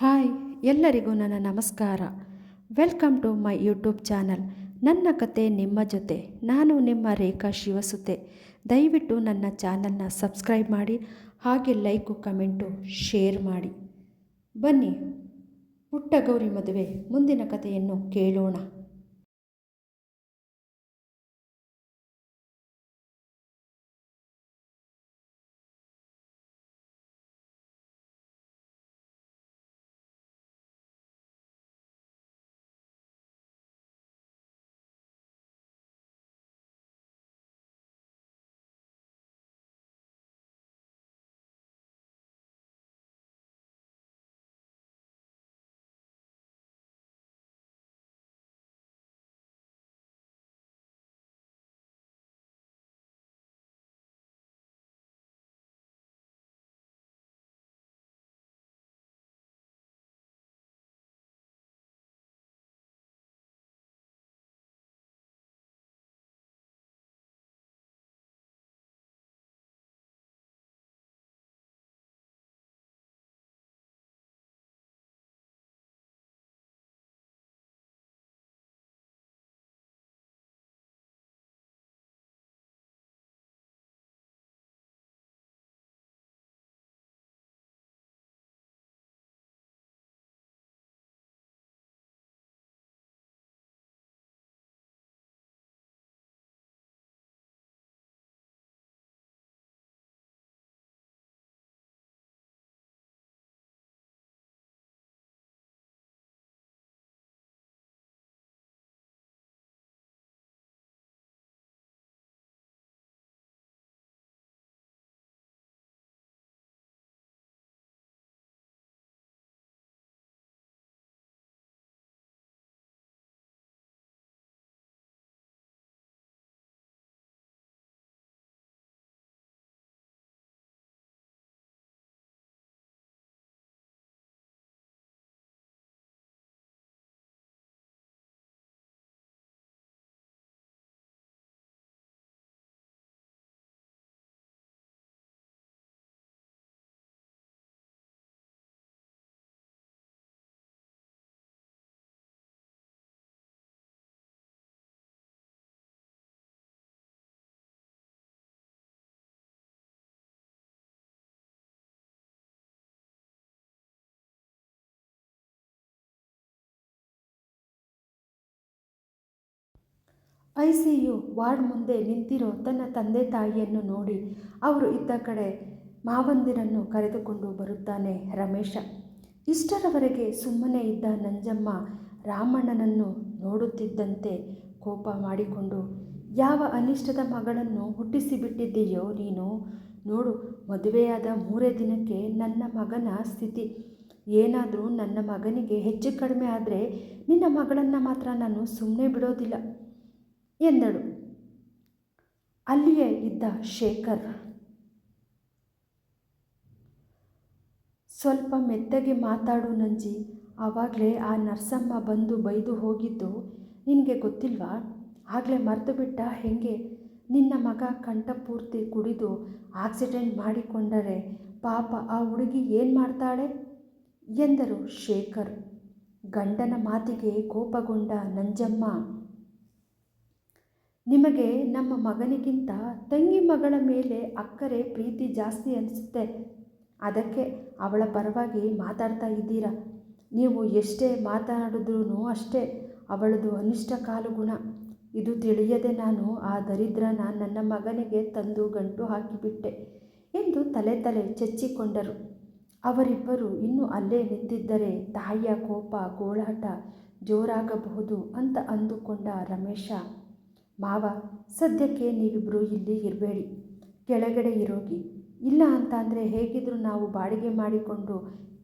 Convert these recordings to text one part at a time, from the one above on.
Hi, ಎಲ್ಲರಿಗೂ ನನ್ನ ನಮಸ್ಕಾರ. Welcome to my YouTube channel. ನನ್ನ ಕತೆ ನಿಮ್ಮ ಜೊತೆ, ನಾನು ನಿಮ್ಮ ರೇಖಾ ಶಿವಸುತೆ. ದಯವಿಟ್ಟು ನನ್ನ ಚಾನಲ್ನ ಸಬ್ಸ್ಕ್ರೈಬ್ ಮಾಡಿ, ಹಾಗೆ ಲೈಕು, ಕಮೆಂಟು, ಶೇರ್ ಮಾಡಿ. ಬನ್ನಿ, ಪುಟ್ಟಗೌರಿ ಮದುವೆ. ಮುಂದಿನ ಕಥೆಯನ್ನು ಕೇಳೋಣ. ಐ ಸಿ ಯು ವಾರ್ಡ್ ಮುಂದೆ ನಿಂತಿರೋ ತನ್ನ ತಂದೆ ತಾಯಿಯನ್ನು ನೋಡಿ ಅವರು ಇದ್ದ ಕಡೆ ಮಾವಂದಿರನ್ನು ಕರೆದುಕೊಂಡು ಬರುತ್ತಾನೆ ರಮೇಶ. ಇಷ್ಟರವರೆಗೆ ಸುಮ್ಮನೆ ಇದ್ದ ನಂಜಮ್ಮ ರಾಮಣ್ಣನನ್ನು ನೋಡುತ್ತಿದ್ದಂತೆ ಕೋಪ ಮಾಡಿಕೊಂಡು, ಯಾವ ಅನಿಷ್ಟದ ಮಗಳನ್ನು ಹುಟ್ಟಿಸಿಬಿಟ್ಟಿದ್ದೀಯೋ ನೀನು? ನೋಡು, ಮದುವೆಯಾದ ಮೂರೇ ದಿನಕ್ಕೆ ನನ್ನ ಮಗನ ಸ್ಥಿತಿ. ಏನಾದರೂ ನನ್ನ ಮಗನಿಗೆ ಹೆಚ್ಚು ಕಡಿಮೆ ಆದರೆ ನಿನ್ನ ಮಗಳನ್ನು ಮಾತ್ರ ನಾನು ಸುಮ್ಮನೆ ಬಿಡೋದಿಲ್ಲ. ಎಂದಳು. ಅಲ್ಲಿಯೇ ಇದ್ದ ಶೇಖರ್. ಸ್ವಲ್ಪ ಮೆತ್ತಗೆ ಮಾತಾಡು ನಂಜಿ, ಆವಾಗಲೇ ಆ ನರ್ಸಮ್ಮ ಬಂದು ಬೈದು ಹೋಗಿದ್ದು ನಿನಗೆ ಗೊತ್ತಿಲ್ವಾ? ಆಗಲೇ ಮರೆತು ಬಿಟ್ಟ ಹೆಂಗೆ? ನಿನ್ನ ಮಗ ಕಂಠಪೂರ್ತಿ ಕುಡಿದು ಆಕ್ಸಿಡೆಂಟ್ ಮಾಡಿಕೊಂಡರೆ ಪಾಪ ಆ ಹುಡುಗಿ ಏನು ಮಾಡ್ತಾಳೆ? ಎಂದರು ಶೇಖರ್. ಗಂಡನ ಮಾತಿಗೆ ಕೋಪಗೊಂಡ ನಂಜಮ್ಮ ನಿಮಗೆ ನಮ್ಮ ಮಗನಿಗಿಂತ ತಂಗಿ ಮಗಳ ಮೇಲೆ ಅಕ್ಕರೆ ಪ್ರೀತಿ ಜಾಸ್ತಿ ಅನಿಸುತ್ತೆ. ಅದಕ್ಕೆ ಅವಳ ಪರವಾಗಿ ಮಾತಾಡ್ತಾ ಇದ್ದೀರಾ? ನೀವು ಎಷ್ಟೇ ಮಾತಾಡಿದ್ರೂ ಅಷ್ಟೇ ಅವಳದು ಅನಿಷ್ಟ ಕಾಲು ಗುಣ. ಇದು ತಿಳಿಯದೆ ನಾನು ಆ ದರಿದ್ರನ ನನ್ನ ಮಗನಿಗೆ ತಂದು ಗಂಟು ಹಾಕಿಬಿಟ್ಟೆ ಎಂದು ತಲೆ ತಲೆ ಚೆಚ್ಚಿಕೊಂಡರು. ಅವರಿಬ್ಬರು ಇನ್ನೂ ಅಲ್ಲೇ ನಿಂತಿದ್ದರೆ ತಾಯಿಯ ಕೋಪ ಗೋಳಾಟ ಜೋರಾಗಬಹುದು ಅಂತ ಅಂದುಕೊಂಡ ರಮೇಶ ಮಾವ, ಸದ್ಯಕ್ಕೆ ನೀವಿಬ್ಬರು ಇಲ್ಲಿ ಇರಬೇಡಿ. ಕೆಳಗಡೆ ಇರೋಗಿ, ಇಲ್ಲ ಅಂತ ಅಂದರೆ ಹೇಗಿದ್ದರೂ ನಾವು ಬಾಡಿಗೆ ಮಾಡಿಕೊಂಡು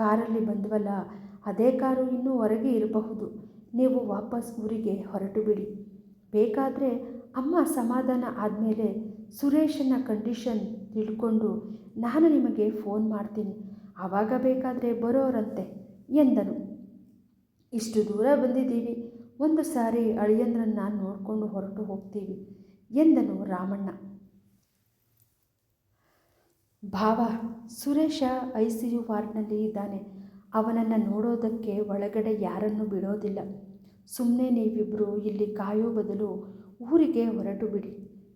ಕಾರಲ್ಲಿ ಬಂದ್ವಲ್ಲ, ಅದೇ ಕಾರು ಇನ್ನೂ ಹೊರಗೆ ಇರಬಹುದು. ನೀವು ವಾಪಸ್ ಊರಿಗೆ ಹೊರಟು ಬಿಡಿ ಬೇಕಾದರೆ ಅಮ್ಮ ಸಮಾಧಾನ ಆದಮೇಲೆ ಸುರೇಶನ ಕಂಡೀಷನ್ ತಿಳ್ಕೊಂಡು ನಾನು ನಿಮಗೆ ಫೋನ್ ಮಾಡ್ತೀನಿ. ಆವಾಗ ಬೇಕಾದರೆ ಬರೋರಂತೆ ಎಂದನು. ಇಷ್ಟು ದೂರ ಬಂದಿದ್ದೀವಿ. ಒಂದು ಸಾರಿ ಅಳಿಯಂದ್ರನ್ನ ನೋಡಿಕೊಂಡು ಹೊರಟು ಹೋಗ್ತೀವಿ ಎಂದನು ರಾಮಣ್ಣ. ಭಾವ, ಸುರೇಶ ಐ ಸಿ ಯು ವಾರ್ಡ್ನಲ್ಲಿ ಇದ್ದಾನೆ. ಅವನನ್ನು ನೋಡೋದಕ್ಕೆ ಒಳಗಡೆ ಯಾರನ್ನು ಬಿಡೋದಿಲ್ಲ. ಸುಮ್ಮನೆ ನೀವಿಬ್ಬರು ಇಲ್ಲಿ ಕಾಯೋ ಬದಲು ಊರಿಗೆ ಹೊರಟು ಬಿಡಿ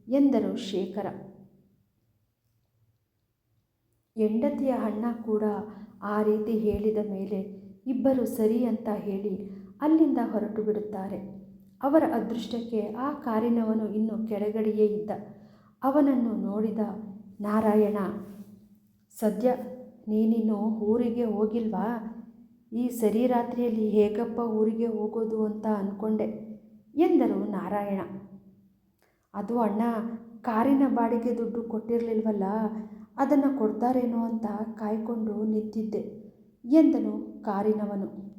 ಎಂದರು ಶೇಖರ. ಹೆಂಡತಿಯ ಅಣ್ಣ ಕೂಡ ಆ ರೀತಿ ಹೇಳಿದ ಮೇಲೆ ಇಬ್ಬರು ಸರಿ ಅಂತ ಹೇಳಿ ಅಲ್ಲಿಂದ ಹೊರಟು ಬಿಡುತ್ತಾರೆ. ಅವರ ಅದೃಷ್ಟಕ್ಕೆ ಆ ಕಾರಿನವನು ಇನ್ನು ಕೆಳಗಡೆಯೇ ಇದ್ದ. ಅವನನ್ನು ನೋಡಿದ ನಾರಾಯಣ, ಸದ್ಯ ನೀನಿನ್ನು ಊರಿಗೆ ಹೋಗಿಲ್ವಾ? ಈ ಸರಿ ರಾತ್ರಿಯಲ್ಲಿ ಹೇಗಪ್ಪ ಊರಿಗೆ ಹೋಗೋದು ಅಂತ ಅಂದ್ಕೊಂಡೆ ಎಂದರು ನಾರಾಯಣ. ಅದು ಅಣ್ಣ, ಕಾರಿನ ಬಾಡಿಗೆ ದುಡ್ಡು ಕೊಟ್ಟಿರಲಿಲ್ವಲ್ಲ, ಅದನ್ನು ಕೊಡ್ತಾರೇನೋ ಅಂತ ಕಾಯ್ಕೊಂಡು ನಿಂತಿದ್ದೆ ಎಂದನು ಕಾರಿನವನು.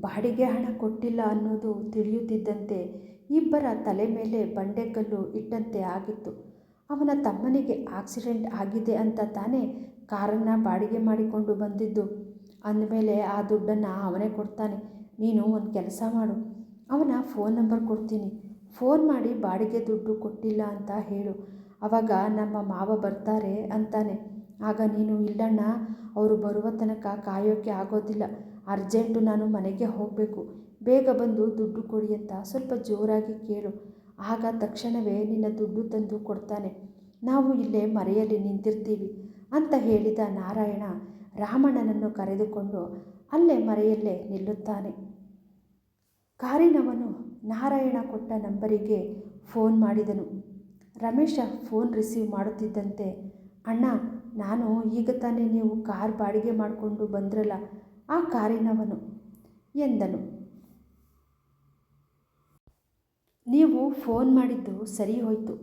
ಬಾಡಿಗೆ ಹಣ ಕೊಟ್ಟಿಲ್ಲ ಅನ್ನೋದು ತಿಳಿಯುತ್ತಿದ್ದಂತೆ ಇಬ್ಬರ ತಲೆ ಮೇಲೆ ಬಂಡೆಕಲ್ಲು ಇಟ್ಟಂತೆ ಆಗಿತ್ತು. ಅವನ ತಮ್ಮನಿಗೆ ಆಕ್ಸಿಡೆಂಟ್ ಆಗಿದೆ ಅಂತ ತಾನೇ ಕಾರನ್ನು ಬಾಡಿಗೆ ಮಾಡಿಕೊಂಡು ಬಂದಿದ್ದು. ಅಂದಮೇಲೆ ಆ ದುಡ್ಡನ್ನು ಅವನೇ ಕೊಡ್ತಾನೆ. ನೀನು ಒಂದು ಕೆಲಸ ಮಾಡು. ಅವನ ಫೋನ್ ನಂಬರ್ ಕೊಡ್ತೀನಿ. ಫೋನ್ ಮಾಡಿ ಬಾಡಿಗೆ ದುಡ್ಡು ಕೊಟ್ಟಿಲ್ಲ ಅಂತ ಹೇಳು. ಅವಾಗ ನಮ್ಮ ಮಾವ ಬರ್ತಾರೆ ಅಂತಾನೆ. ಆಗ ನೀನು ಇಲ್ಲಣ್ಣ, ಅವರು ಬರುವ ತನಕ ಕಾಯೋಕ್ಕೆ ಆಗೋದಿಲ್ಲ. ಅರ್ಜೆಂಟು ನಾನು ಮನೆಗೆ ಹೋಗಬೇಕು. ಬೇಗ ಬಂದು ದುಡ್ಡು ಕೊಡಿ ಅಂತ ಸ್ವಲ್ಪ ಜೋರಾಗಿ ಕೇಳು. ಆಗ ತಕ್ಷಣವೇ ನಿನ್ನ ದುಡ್ಡು ತಂದು ಕೊಡ್ತಾನೆ. ನಾವು ಇಲ್ಲೇ ಮರೆಯಲ್ಲಿ ನಿಂತಿರ್ತೀವಿ ಅಂತ ಹೇಳಿದ ನಾರಾಯಣ ರಾಮಣ್ಣನನ್ನು ಕರೆದುಕೊಂಡು ಅಲ್ಲೇ ಮರೆಯಲ್ಲೇ ನಿಲ್ಲುತ್ತಾನೆ. ಕಾರಿನವನು ನಾರಾಯಣ ಕೊಟ್ಟ ನಂಬರಿಗೆ ಫೋನ್ ಮಾಡಿದನು. ರಮೇಶ ಫೋನ್ ರಿಸೀವ್ ಮಾಡುತ್ತಿದ್ದಂತೆ, ಅಣ್ಣ, ನಾನು ಈಗ ತಾನೇ ನೀವು ಕಾರ್ ಬಾಡಿಗೆ ಮಾಡಿಕೊಂಡು ಬಂದ್ರಲ್ಲ ಆ ಕಾರಿನವನು ಎಂದನು. ನೀವು ಫೋನ್ ಮಾಡಿದ್ದು ಸರಿ ಹೋಯಿತು.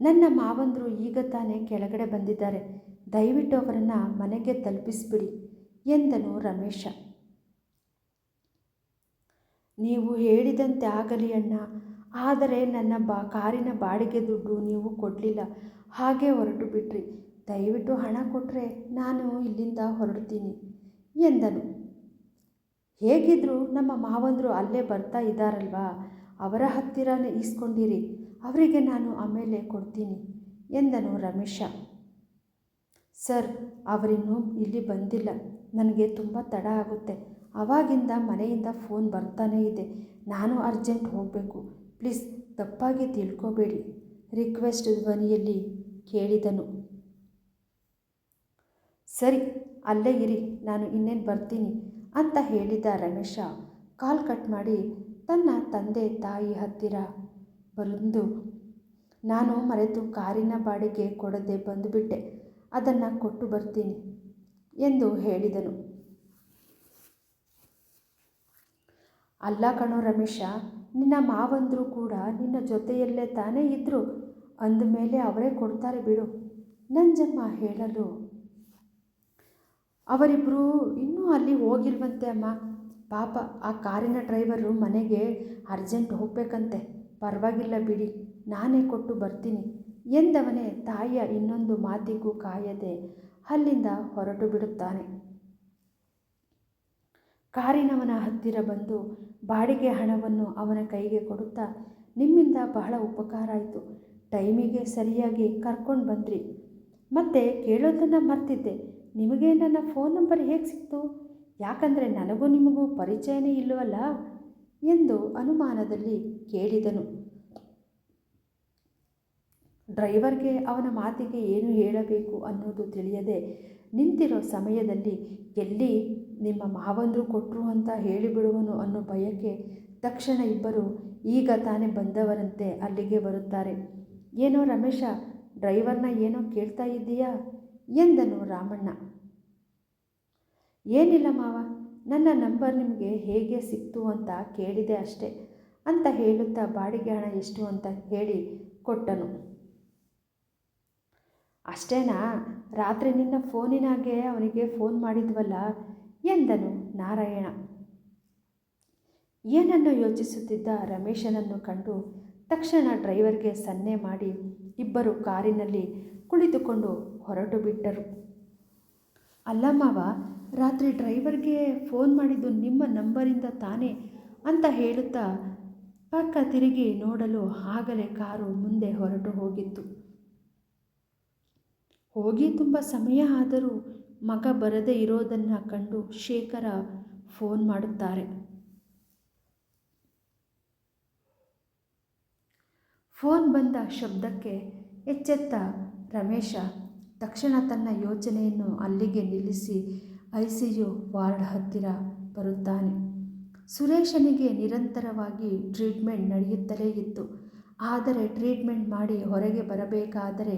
ನನ್ನ ಮಾವಂದರು ಈಗ ತಾನೇ ಕೆಳಗಡೆ ಬಂದಿದ್ದಾರೆ. ದಯವಿಟ್ಟು ಅವರನ್ನು ಮನೆಗೆ ತಲುಪಿಸ್ಬಿಡಿ ಎಂದನು ರಮೇಶ. ನೀವು ಹೇಳಿದಂತೆ ಆಗಲಿ ಅಣ್ಣ. ಆದರೆ ನನ್ನ ಬಾ, ಕಾರಿನ ಬಾಡಿಗೆ ದುಡ್ಡು ನೀವು ಕೊಡಲಿಲ್ಲ. ಹಾಗೆ ಹೊರಟು ಬಿಟ್ರಿ. ದಯವಿಟ್ಟು ಹಣ ಕೊಟ್ಟರೆ ನಾನು ಇಲ್ಲಿಂದ ಹೊರಡ್ತೀನಿ ಎಂದನು. ಹೇಗಿದ್ದರೂ ನಮ್ಮ ಮಾವಂದರು ಅಲ್ಲೇ ಬರ್ತಾ ಇದ್ದಾರಲ್ವಾ? ಅವರ ಹತ್ತಿರನೇ ಈಸ್ಕೊಂಡಿರಿ. ಅವರಿಗೆ ನಾನು ಆಮೇಲೆ ಕೊಡ್ತೀನಿ ಎಂದನು ರಮೇಶ. ಸರ್, ಅವರಿನ್ನೂ ಇಲ್ಲಿ ಬಂದಿಲ್ಲ. ನನಗೆ ತುಂಬ ತಡ ಆಗುತ್ತೆ. ಅವಾಗಿಂದ ಮನೆಯಿಂದ ಫೋನ್ ಬರ್ತಾನೇ ಇದೆ. ನಾನು ಅರ್ಜೆಂಟ್ ಹೋಗಬೇಕು. ಪ್ಲೀಸ್, ತಪ್ಪಾಗಿ ತಿಳ್ಕೊಬೇಡಿ. ರಿಕ್ವೆಸ್ಟ್ ಧ್ವನಿಯಲ್ಲಿ ಕೇಳಿದನು. ಸರಿ, ಅಲ್ಲೇ ಇರಿ. ನಾನು ಇನ್ನೇನು ಬರ್ತೀನಿ. ಅಂತ ಹೇಳಿದ ರಮೇಶ, ಕಾಲ್ ಕಟ್ ಮಾಡಿ, ತನ್ನ ತಂದೆ ತಾಯಿ ಹತ್ತಿರ ಬಂದು ನಾನು ಮರೆತು ಕಾರಿನ ಬಾಡಿಗೆ ಕೊಡದೆ ಬಂದುಬಿಟ್ಟೆ. ಅದನ್ನು ಕೊಟ್ಟು ಬರ್ತೀನಿ ಎಂದು ಹೇಳಿದನು. ಅಲ್ಲ ಕಣೋ ರಮೇಶ, ನಿನ್ನ ಮಾವಂದರು ಕೂಡ ನಿನ್ನ ಜೊತೆಯಲ್ಲೇ ತಾನೇ ಇದ್ದರು ಅಂದಮೇಲೆ ಅವರೇ ಕೊಡ್ತಾರೆ ಬಿಡು. ನಂಜಮ್ಮ ಹೇಳಲು ಅವರಿಬ್ಬರು ಇನ್ನೂ ಅಲ್ಲಿ ಹೋಗಿಲ್ವಂತೆ ಅಮ್ಮ. ಪಾಪ ಆ ಕಾರಿನ ಡ್ರೈವರು ಮನೆಗೆ ಅರ್ಜೆಂಟ್ ಹೋಗಬೇಕಂತೆ. ಪರವಾಗಿಲ್ಲ ಬಿಡಿ, ನಾನೇ ಕೊಟ್ಟು ಬರ್ತೀನಿ ಎಂದವನೇ ತಾಯಿಯ ಇನ್ನೊಂದು ಮಾತಿಗೂ ಕಾಯದೆ ಅಲ್ಲಿಂದ ಹೊರಟು ಬಿಡುತ್ತಾನೆ. ಕಾರಿನವನ ಹತ್ತಿರ ಬಂದು ಬಾಡಿಗೆ ಹಣವನ್ನು ಅವನ ಕೈಗೆ ಕೊಡುತ್ತಾ, ನಿಮ್ಮಿಂದ ಬಹಳ ಉಪಕಾರ ಆಯಿತು, ಟೈಮಿಗೆ ಸರಿಯಾಗಿ ಕರ್ಕೊಂಡು ಬಂದ್ರಿ. ಮತ್ತೆ ಕೇಳೋದನ್ನು ಮರ್ತಿದ್ದೆ. ನಿಮಗೆ ನನ್ನ ಫೋನ್ ನಂಬರ್ ಹೇಗೆ ಸಿಕ್ತು? ಯಾಕಂದರೆ ನನಗೂ ನಿಮಗೂ ಪರಿಚಯನೇ ಇಲ್ಲವಲ್ಲ? ಎಂದು ಅನುಮಾನದಲ್ಲಿ ಕೇಳಿದನು. ಡ್ರೈವರ್ಗೆ ಅವನ ಮಾತಿಗೆ ಏನು ಹೇಳಬೇಕು ಅನ್ನೋದು ತಿಳಿಯದೆ ನಿಂತಿರೋ ಸಮಯದಲ್ಲಿ ಎಲ್ಲಿ ನಿಮ್ಮ ಮಾವಂದರು ಕೊಟ್ಟರು ಅಂತ ಹೇಳಿಬಿಡುವನು ಅನ್ನೋ ಭಯಕ್ಕೆ ತಕ್ಷಣ ಇಬ್ಬರು ಈಗ ತಾನೇ ಬಂದವರಂತೆ ಅಲ್ಲಿಗೆ ಬರುತ್ತಾರೆ. ಏನೋ ರಮೇಶ, ಡ್ರೈವರ್ನ ಏನೋ ಕೇಳ್ತಾ ಇದ್ದೀಯಾ? ಎಂದನು ರಾಮಣ್ಣ. ಏನಿಲ್ಲ ಮಾವ, ನನ್ನ ನಂಬರ್ ನಿಮಗೆ ಹೇಗೆ ಸಿಕ್ತು ಅಂತ ಕೇಳಿದೆ ಅಷ್ಟೆ. ಅಂತ ಹೇಳುತ್ತಾ ಬಾಡಿಗೆ ಹಣ ಎಷ್ಟು ಅಂತ ಹೇಳಿ ಕೊಟ್ಟನು. ಅಷ್ಟೇನಾ, ರಾತ್ರಿ ನಿನ್ನ ಫೋನಿನಾಗೆ ಅವನಿಗೆ ಫೋನ್ ಮಾಡಿದ್ವಲ್ಲ ಎಂದನು ನಾರಾಯಣ. ಏನನ್ನು ಯೋಚಿಸುತ್ತಿದ್ದ ರಮೇಶನನ್ನು ಕಂಡು ತಕ್ಷಣ ಡ್ರೈವರ್ಗೆ ಸನ್ನೆ ಮಾಡಿ ಇಬ್ಬರು ಕಾರಿನಲ್ಲಿ ಕುಳಿತುಕೊಂಡು ಹೊರಟು ಬಿಟ್ಟರು. ಅಲ್ಲ ಮಾವ, ರಾತ್ರಿ ಡ್ರೈವರ್ಗೆ ಫೋನ್ ಮಾಡಿದ್ದು ನಿಮ್ಮ ನಂಬರಿಂದ ತಾನೇ? ಅಂತ ಹೇಳುತ್ತಾ ಪಕ್ಕ ತಿರುಗಿ ನೋಡಲು ಆಗಲೇ ಕಾರು ಮುಂದೆ ಹೊರಟು ಹೋಗಿತ್ತು. ಹೋಗಿ ತುಂಬ ಸಮಯ ಆದರೂ ಮಗ ಬರದೇ ಇರೋದನ್ನು ಕಂಡು ಶೇಖರ ಫೋನ್ ಮಾಡುತ್ತಾರೆ. ಫೋನ್ ಬಂದ ಶಬ್ದಕ್ಕೆ ಎಚ್ಚೆತ್ತ ರಮೇಶ ತಕ್ಷಣ ತನ್ನ ಯೋಚನೆಯನ್ನು ಅಲ್ಲಿಗೆ ನಿಲ್ಲಿಸಿ ಐ ಸಿ ಯು ವಾರ್ಡ್ ಹತ್ತಿರ ಬರುತ್ತಾನೆ. ಸುರೇಶನಿಗೆ ನಿರಂತರವಾಗಿ ಟ್ರೀಟ್ಮೆಂಟ್ ನಡೆಯುತ್ತಲೇ ಇತ್ತು. ಆದರೆ ಟ್ರೀಟ್ಮೆಂಟ್ ಮಾಡಿ ಹೊರಗೆ ಬರಬೇಕಾದರೆ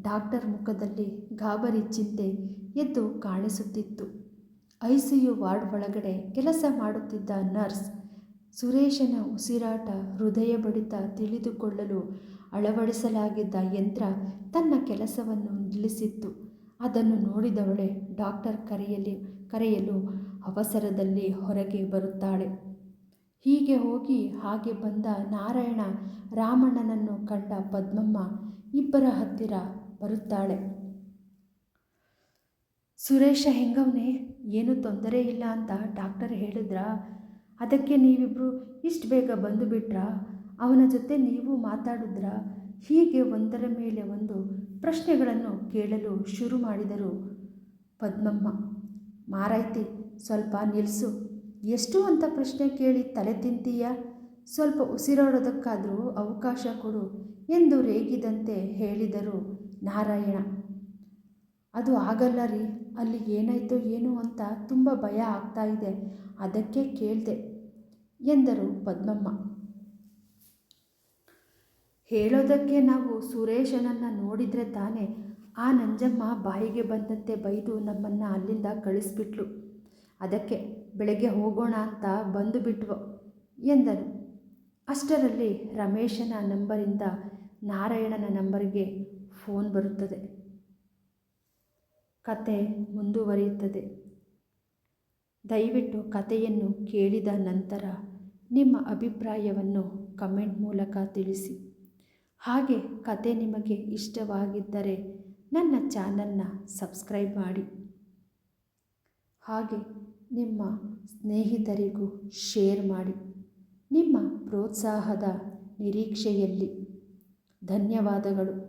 ಡಾಕ್ಟರ್ ಮುಖದಲ್ಲಿ ಗಾಬರಿ ಚಿಂತೆ ಎದ್ದು ಕಾಣಿಸುತ್ತಿತ್ತು. ಐ ಸಿ ಯು ವಾರ್ಡ್ ಒಳಗಡೆ ಕೆಲಸ ಮಾಡುತ್ತಿದ್ದ ನರ್ಸ್ ಸುರೇಶನ ಉಸಿರಾಟ ಹೃದಯ ಬಡಿತ ತಿಳಿದುಕೊಳ್ಳಲು ಅಳವಡಿಸಲಾಗಿದ್ದ ಯಂತ್ರ ತನ್ನ ಕೆಲಸವನ್ನು ನಿಲ್ಲಿಸಿತ್ತು. ಅದನ್ನು ನೋಡಿದವಳೆ ಡಾಕ್ಟರ್ ಕರೆಯಲಿ ಕರೆಯಲು ಅವಸರದಲ್ಲಿ ಹೊರಗೆ ಬರುತ್ತಾಳೆ. ಹೀಗೆ ಹೋಗಿ ಹಾಗೆ ಬಂದ ನಾರಾಯಣ ರಾಮಣ್ಣನನ್ನು ಕಂಡ ಪದ್ಮಮ್ಮ ಇಬ್ಬರ ಹತ್ತಿರ ಬರುತ್ತಾಳೆ. ಸುರೇಶ ಹೆಂಗವನೇ? ಏನೂ ತೊಂದರೆ ಇಲ್ಲ ಅಂತ ಡಾಕ್ಟರ್ ಹೇಳಿದ್ರಾ? ಅದಕ್ಕೆ ನೀವಿಬ್ಬರು ಇಷ್ಟು ಬೇಗ ಬಂದು ಬಿಟ್ರಾ? ಅವನ ಜೊತೆ ನೀವು ಮಾತಾಡಿದ್ರಾ ಹೀಗೆ ಒಂದರ ಮೇಲೆ ಒಂದು ಪ್ರಶ್ನೆಗಳನ್ನು ಕೇಳಲು ಶುರು ಮಾಡಿದರು. ಪದ್ಮಮ್ಮ, ಮಾರಾಯ್ತಿ, ಸ್ವಲ್ಪ ನಿಲ್ಲಿಸು ಎಷ್ಟು ಅಂತ ಪ್ರಶ್ನೆ ಕೇಳಿ ತಲೆ ತಿಂತೀಯ? ಸ್ವಲ್ಪ ಉಸಿರಾಡೋದಕ್ಕಾದರೂ ಅವಕಾಶ ಕೊಡು ಎಂದು ರೇಗಿದಂತೆ ಹೇಳಿದರು ನಾರಾಯಣ. ಅದು ಆಗಲ್ಲ ರೀ, ಅಲ್ಲಿ ಏನಾಯ್ತೋ ಏನು ಅಂತ ತುಂಬ ಭಯ ಆಗ್ತಾ ಇದೆ, ಅದಕ್ಕೆ ಕೇಳಿದೆ ಎಂದರು ಪದ್ಮಮ್ಮ. ಹೇಳೋದಕ್ಕೆ ನಾವು ಸುರೇಶನನ್ನು ನೋಡಿದರೆ ತಾನೇ ಆ ನಂಜಮ್ಮ ಬಾಯಿಗೆ ಬಂದಂತೆ ಬೈದು ನಮ್ಮನ್ನು ಅಲ್ಲಿಂದ ಕಳಿಸ್ಬಿಟ್ಲು. ಅದಕ್ಕೆ ಬೆಳಗ್ಗೆ ಹೋಗೋಣ ಅಂತ ಬಂದು ಬಿಟ್ವು ಎಂದನು. ಅಷ್ಟರಲ್ಲಿ ರಮೇಶನ ನಂಬರಿಂದ ನಾರಾಯಣನ ನಂಬರಿಗೆ ಫೋನ್ ಬರುತ್ತದೆ. ಕತೆ ಮುಂದುವರಿಯುತ್ತದೆ. ದಯವಿಟ್ಟು ಕಥೆಯನ್ನು ಕೇಳಿದ ನಂತರ ನಿಮ್ಮ ಅಭಿಪ್ರಾಯವನ್ನು ಕಮೆಂಟ್ ಮೂಲಕ ತಿಳಿಸಿ. ಹಾಗೆ ಕತೆ ನಿಮಗೆ ಇಷ್ಟವಾಗಿದ್ದರೆ ನನ್ನ ಚಾನಲ್ನ ಸಬ್ಸ್ಕ್ರೈಬ್ ಮಾಡಿ. ಹಾಗೆ ನಿಮ್ಮ ಸ್ನೇಹಿತರಿಗೂ ಶೇರ್ ಮಾಡಿ. ನಿಮ್ಮ ಪ್ರೋತ್ಸಾಹದ ನಿರೀಕ್ಷೆಯಲ್ಲಿ ಧನ್ಯವಾದಗಳು.